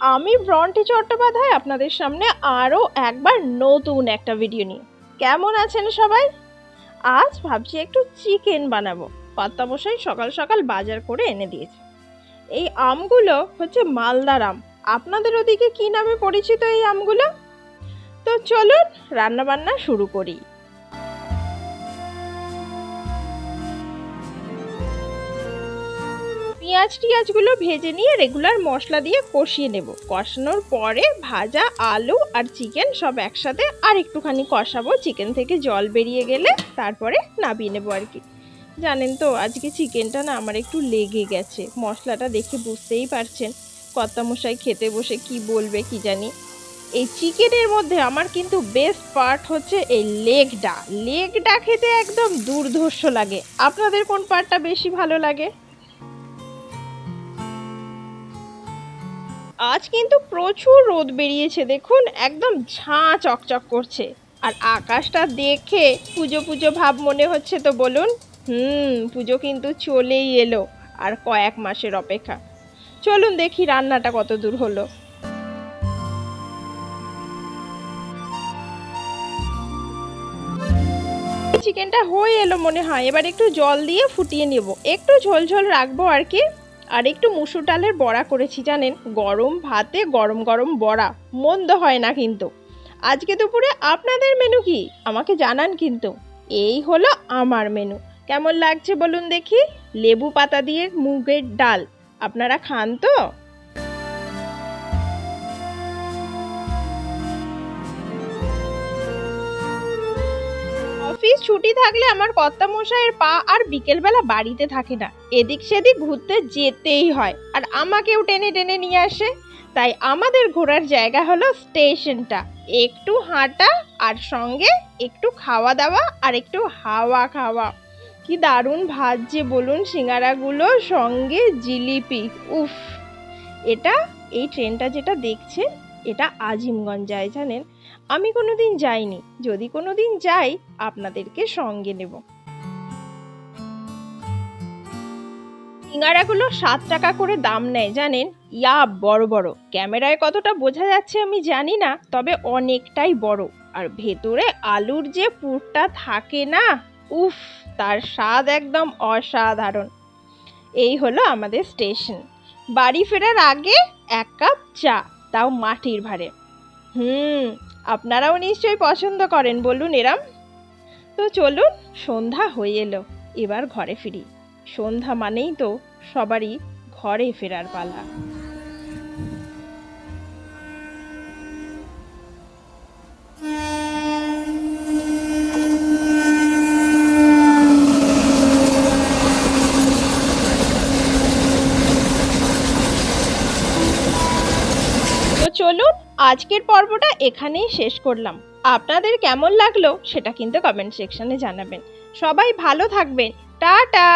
আমি ব্রন্টি চট্টোপাধ্যায় আপনাদের সামনে আরও একবার নতুন একটা ভিডিও নিয়ে। কেমন আছেন সবাই? আজ ভাবছি একটু চিকেন বানাবো। কর্তামশাই সকাল সকাল বাজার করে এনে দিয়েছে। এই আমগুলো হচ্ছে মালদার আম। আপনাদের ওদিকে কি নামে পরিচিত এই আমগুলো? তো চলুন রান্নাবান্না শুরু করি। পেঁয়াজ টিয়াজগুলো ভেজে নিয়ে রেগুলার মশলা দিয়ে কষিয়ে নেব। কষানোর পরে ভাজা, আলু আর চিকেন সব একসাথে আর একটুখানি কষাবো। চিকেন থেকে জল বেরিয়ে গেলে তারপরে নাবিয়ে নেব আর কি। জানেন তো, আজকে চিকেনটা না আমার একটু লেগে গেছে। মশলাটা দেখে বুঝতেই পারছেন কর্তামশাই খেতে বসে কি বলবে কি জানি। এই চিকেনের মধ্যে আমার কিন্তু বেস্ট পার্ট হচ্ছে এই লেগটা। লেগটা খেতে একদম দুর্ধর্ষ লাগে। আপনাদের কোন পার্টটা বেশি ভালো লাগে? আজ কিন্তু প্রচুর রোদ বেরিয়েছে, দেখুন, একদম ঝাঁ চকচক করছে। আর আকাশটা দেখে পুজো পুজো ভাব মনে হচ্ছে তো বলুন? হুম, পুজো কিন্তু চলেই এলো, আর কয়েক মাসের অপেক্ষা। চলুন দেখি রান্নাটা কত দূর হলো। চিকেনটা হয়ে এলো মনে হয়, এবার একটু জল দিয়ে ফুটিয়ে নেব। একটু ঝোল ঝোল রাখব আর কি। আর একটু মুসুর ডালের বড়া করেছি জানেন? গরম ভাতে গরম গরম বড়া, মন্দ হয় না কিন্তু। আজকে দুপুরে আপনাদের মেনু কি? আমাকে জানান কিন্তু। এই হলো আমার মেনু। কেমন লাগছে বলুন দেখি? লেবু পাতা দিয়ে মুগের ডাল। আপনারা খান তো? অফিস ছুটি থাকলে আমার কর্তা মশাইয়ের পা আর বিকেলবেলা বাড়িতে থাকে না। এদিক সেদিক ঘুরতে যেতেই হয়, আর আমাকেও টেনে টেনে নিয়ে আসে। তাই আমাদের ঘোরার জায়গা হলো স্টেশনটা। একটু হাঁটা, আর সঙ্গে একটু খাওয়া দাওয়া, আর একটু হাওয়া খাওয়া। কি দারুণ ভাজছে বলুন, সিঙ্গারাগুলো, সঙ্গে জিলিপি। উফ! এটা, এই ট্রেনটা যেটা দেখছেন, এটা আজিমগঞ্জ যায় জানেন? আমি কোনোদিন যাইনি। যদি কোনোদিন যাই, আপনাদেরকে সঙ্গে নেব। সিঙ্গারাগুলো সাত টাকা করে দাম নেয়, জানেন? ইয়া, বড় বড়। ক্যামেরায় কতটা বোঝা যাচ্ছে আমি জানি না, তবে অনেকটাই বড়। আর ভেতরে আলুর যে পুরটা থাকে না, উফ, তার স্বাদ একদম অসাধারণ। এই হলো আমাদের স্টেশন। বাড়ি ফেরার আগে এক কাপ চা, তাও মাটির ভারে হুম, আপনারাও নিশ্চয়ই পছন্দ করেন বলুন এরাম। তো চলুন, সন্ধ্যা হয়ে এলো, এবার ঘরে ফিরি। সন্ধ্যা মানেই তো সবারই ঘরে ফেরার পালা। আজকের পর্বটা এখানেই শেষ করলাম। আপনাদের কেমন লাগল সেটা কিন্তু কমেন্ট সেকশনে জানাবেন। সবাই ভালো থাকবেন। টাটা!